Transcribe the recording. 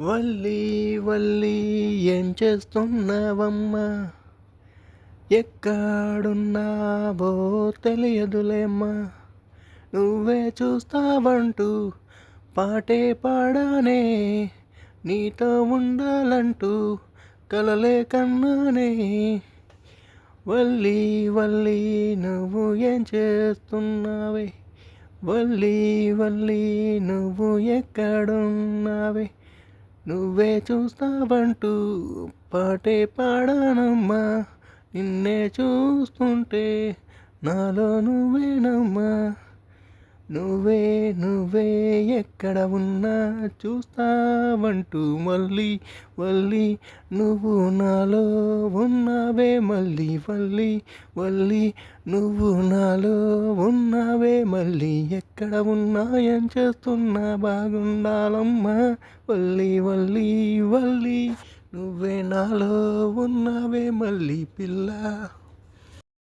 వల్లి వల్లి ఏం చేస్తున్నావమ్మా? ఎక్కడున్నావో తెలియదులేమ్మా. నువ్వే చూస్తావంటూ పాటే పాడానే నీతో ఉండాలంటూ కలలే కన్నానే. వల్లి వల్లి నువ్వు ఏం చేస్తున్నావే? వల్లి వల్లి నువ్వు ఎక్కడున్నావే? నువ్వే చూస్తావంటూ పాటే పాడానమ్మా. నిన్నే చూస్తుంటే నాలో నువ్వేనమ్మా. నువ్వే నువ్వే ఎక్కడ ఉన్నా చూస్తావంటూ మళ్ళీ మళ్ళీ. నువ్వు నాలో ఉన్నావే మళ్ళీ మళ్ళీ మళ్ళీ. నువ్వు నాలో ఉన్నావే మళ్ళీ. ఎక్కడ ఉన్నా ఏం చేస్తున్నా బాగుండాలమ్మా. వల్లి వల్లి వల్లి నువ్వే నాలో ఉన్నావే మళ్ళీ పిల్ల.